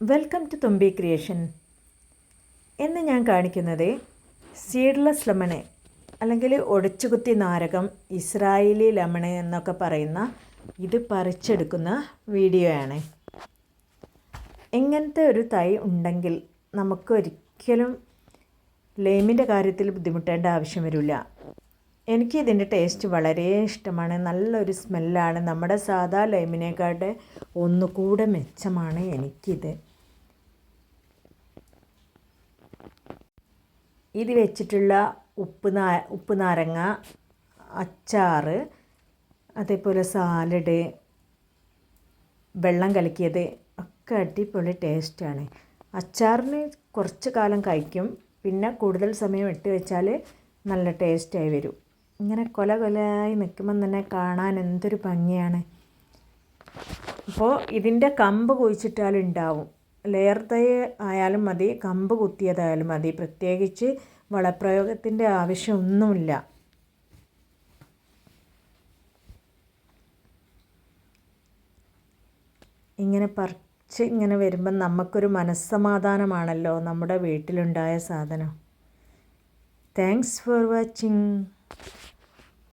Welcome to തുമ്പി creation. ഇന്ന് ഞാൻ കാണിക്കുന്നത് സീഡ്ലെസ് ലെമണ് അല്ലെങ്കിൽ ഒടച്ചുകുത്തി നാരകം ഇസ്രായേലി ലെമണ് എന്നൊക്കെ പറയുന്ന ഇത് പറിച്ചെടുക്കുന്ന വീഡിയോ ആണ് എങ്ങനത്തെ ഒരു തൈ ഉണ്ടെങ്കിൽ നമുക്ക് ഒരിക്കലും കാര്യത്തിൽ ബുദ്ധിമുട്ടേണ്ട ആവശ്യം വരില്ല. എനിക്ക് ഇതിന്റെ ടേസ്റ്റ് വളരെ ഇഷ്ടമാണ് നല്ലൊരു സ്മെല്ലാണ്. നമ്മുടെ സാധാ ലൈമിനേക്കാട്ടെ ഒന്നുകൂടെ മെച്ചമാണ് എനിക്കിത്. ഇത് വെച്ചിട്ടുള്ള ഉപ്പ് നാ ഉപ്പ് നാരങ്ങ അച്ചാർ അതേപോലെ സാലഡ് വെള്ളം കലക്കിയത് ഒക്കെ അടിപൊളി ടേസ്റ്റാണ് അച്ചാറിന് കുറച്ച് കാലം കഴിക്കും. പിന്നെ കൂടുതൽ സമയം ഇട്ട് വെച്ചാൽ നല്ല ടേസ്റ്റായി വരും. ഇങ്ങനെ കൊല കൊലയായി നിൽക്കുമ്പം തന്നെ കാണാൻ എന്തൊരു ഭംഗിയാണ്. അപ്പോൾ ഇതിന്റെ കമ്പ് കുഴിച്ചിട്ടാലുണ്ടാവും ലെയർ തൈ ആയാലും മതി കമ്പ് കുത്തിയതായാലും മതി. പ്രത്യേകിച്ച് വളപ്രയോഗത്തിന്റെ ആവശ്യമൊന്നുമില്ല. ഇങ്ങനെ പറിച്ച് ഇങ്ങനെ വരുമ്പം നമുക്കൊരു മനസ്സമാധാനമാണല്ലോ നമ്മുടെ വീട്ടിലുണ്ടായ സാധനം. Thanks for watching